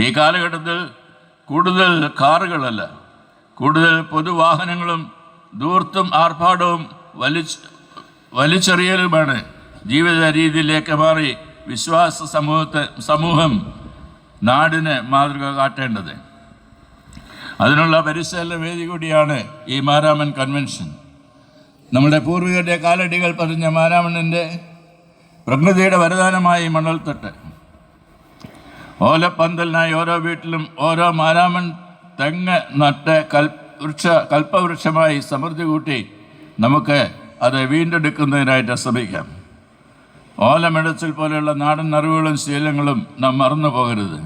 ഈ കാലഘട്ടത്തിൽ കൂടുതൽ കാറുകളല്ല കൂടുതൽ പൊതുവാഹനങ്ങളും ദൂർത്തും ആർഭാടവും വലിച്ച് വലിച്ചെറിയലുമാണ് ജീവിത രീതിയിലേക്ക് മാറി വിശ്വാസ സമൂഹത്തെ സമൂഹം നാടിന് മാതൃക കാട്ടേണ്ടത്. അതിനുള്ള പരിശീലന വേദി കൂടിയാണ് ഈ മാരാമൻ കൺവെൻഷൻ. നമ്മുടെ പൂർവികരുടെ കാലടികൾ പറഞ്ഞ മാരാമണിന്റെ പ്രകൃതിയുടെ വരദാനമായി മണൽത്തട്ട്. ഓലപ്പന്തലിനായി ഓരോ വീട്ടിലും ഓരോ മാരാമൻ തെങ്ങ് നട്ട് കൽ വൃക്ഷ കൽപ്പവൃക്ഷമായി സമൃദ്ധി കൂട്ടി നമുക്ക് അത് വീണ്ടെടുക്കുന്നതിനായിട്ട് ശ്രമിക്കാം. ഓലമെടച്ചിൽ പോലെയുള്ള നാടൻ അറിവുകളും ശീലങ്ങളും നാം മറന്നു പോകരുത്.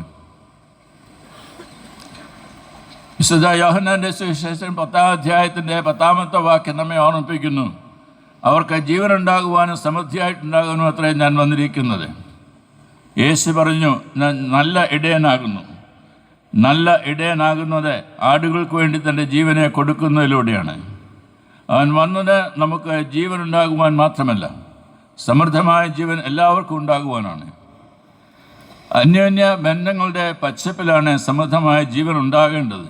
വിശുദ്ധ യോഹനാന്റെ സുവിശേഷം പത്താം അധ്യായത്തിന്റെ പത്താമത്തെ വാക്യം നമ്മെ ഓർമ്മിപ്പിക്കുന്നു. അവർക്ക് ജീവനുണ്ടാകുവാനും സമൃദ്ധിയായിട്ടുണ്ടാകാനും അത്രയും ഞാൻ വന്നിരിക്കുന്നത്. യേശു പറഞ്ഞു ഞാൻ നല്ല ഇടയനാകുന്നു. നല്ല ഇടയനാകുന്നത് ആടുകൾക്ക് വേണ്ടി തന്റെ ജീവനെ കൊടുക്കുന്നതിലൂടെയാണ്. അവൻ വന്നത് നമുക്ക് ജീവൻ ഉണ്ടാകുവാൻ മാത്രമല്ല സമൃദ്ധമായ ജീവൻ എല്ലാവർക്കും ഉണ്ടാകുവാനാണ്. അന്യോന്യ ബന്ധങ്ങളുടെ പച്ചപ്പിലാണ് സമൃദ്ധമായ ജീവൻ ഉണ്ടാകേണ്ടത്.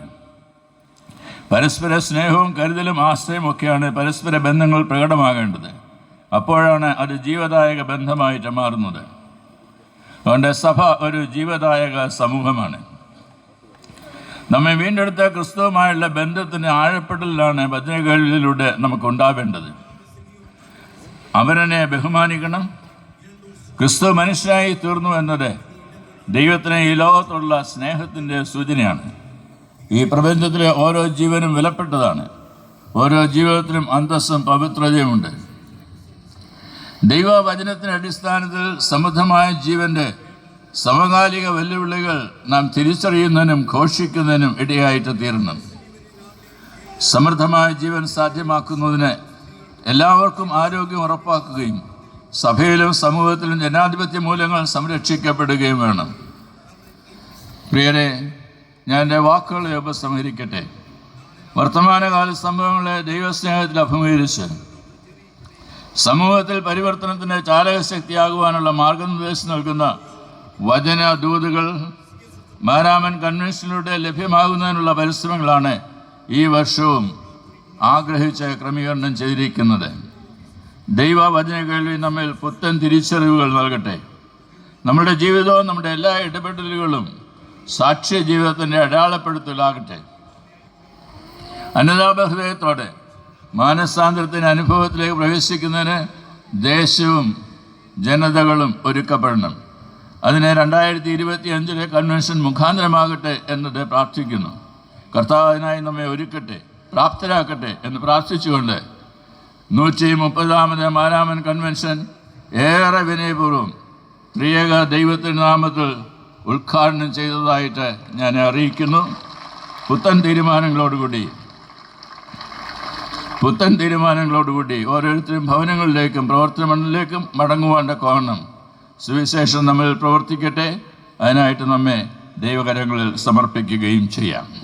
പരസ്പര സ്നേഹവും കരുതലും ആശ്രയവും ഒക്കെയാണ് പരസ്പര ബന്ധങ്ങൾ പ്രകടമാകേണ്ടത്. അപ്പോഴാണ് അത് ജീവദായക ബന്ധമായിട്ട് മാറുന്നത്. അതുകൊണ്ട് സഭ ഒരു ജീവദായക സമൂഹമാണ്. നമ്മെ വീണ്ടെടുത്ത ക്രിസ്തുവുമായുള്ള ബന്ധത്തിന് ആഴപ്പെടലിലാണ് ഭജനകളിലൂടെ നമുക്ക് ഉണ്ടാവേണ്ടത് അവരനെ ബഹുമാനിക്കണം. ക്രിസ്തു മനുഷ്യനായി തീർന്നു എന്നത് ദൈവത്തിന് ഈ ലോകത്തുള്ള സ്നേഹത്തിന്റെ സൂചനയാണ്. ഈ പ്രപഞ്ചത്തിലെ ഓരോ ജീവനും വിലപ്പെട്ടതാണ്. ഓരോ ജീവിതത്തിനും അന്തസ്സും പവിത്രതയുമുണ്ട്. ദൈവവചനത്തിന് അടിസ്ഥാനത്തിൽ സമൃദ്ധമായ ജീവന്റെ സമകാലിക വെല്ലുവിളികൾ നാം തിരിച്ചറിയുന്നതിനും ഘോഷിക്കുന്നതിനും ഇടയായിട്ട് തീരുന്നു സമൃദ്ധമായ ജീവൻ സാധ്യമാക്കുന്നതിന് എല്ലാവർക്കും ആരോഗ്യം ഉറപ്പാക്കുകയും സഭയിലും സമൂഹത്തിലും ജനാധിപത്യ മൂല്യങ്ങൾ സംരക്ഷിക്കപ്പെടുകയും വേണം. പ്രിയരെ ഞാൻ എന്റെ വാക്കുകളെ ഉപസംഹരിക്കട്ടെ. വർത്തമാനകാല സംഭവങ്ങളെ ദൈവസ്നേഹത്തിൽ അഭിമുഖീകരിച്ച് സമൂഹത്തിൽ പരിവർത്തനത്തിന്റെ ചാലകശക്തിയാകുവാനുള്ള മാർഗനിർദ്ദേശം നൽകുന്ന വചന ദൂതുകൾ മാരാമൻ കൺവെൻഷനിലൂടെ ലഭ്യമാകുന്നതിനുള്ള പരിശ്രമങ്ങളാണ് ഈ വർഷവും ആഗ്രഹിച്ച ക്രമീകരണം ചെയ്തിരിക്കുന്നത്. ദൈവവചന കേൾവി നമ്മിൽ പുത്തൻ തിരിച്ചറിവുകൾ നൽകട്ടെ. നമ്മുടെ ജീവിതവും നമ്മുടെ എല്ലാ ഇടപെടലുകളും സാക്ഷ്യ ജീവിതത്തിന്റെ അടയാളപ്പെടുത്തലാകട്ടെ. അനുതാപ ഹൃദയത്തോടെ മാനസാന്തരത്തിന്റെ അനുഭവത്തിലേക്ക് പ്രവേശിക്കുന്നതിന് ദേശവും ജനതകളും ഒരുക്കപ്പെടണം. അതിനെ രണ്ടായിരത്തി ഇരുപത്തി അഞ്ചിലെ കൺവെൻഷൻ മുഖാന്തരമാകട്ടെ എന്നത് പ്രാർത്ഥിക്കുന്നു. കർത്താവിനായി നമ്മെ ഒരുക്കട്ടെ പ്രാപ്തരാക്കട്ടെ എന്ന് പ്രാർത്ഥിച്ചുകൊണ്ട് നൂറ്റി മുപ്പതാമത് മാരാമൻ കൺവെൻഷൻ ഏറെ വിനയപൂർവം ത്രിയേക ദൈവത്തിന്റെ നാമത്തിൽ ഉദ്ഘാടനം ചെയ്തതായിട്ട് ഞാൻ അറിയിക്കുന്നു. പുത്തൻ തീരുമാനങ്ങളോടുകൂടി പുത്തൻ തീരുമാനങ്ങളോടുകൂടി ഓരോരുത്തരും ഭവനങ്ങളിലേക്കും പ്രവർത്തന മണ്ഡലിലേക്കും മടങ്ങുവാന്റെ കോണം സുവിശേഷം നമ്മിൽ പ്രവർത്തിക്കട്ടെ. അതിനായിട്ട് നമ്മെ ദൈവകരങ്ങളിൽ സമർപ്പിക്കുകയും ചെയ്യാം.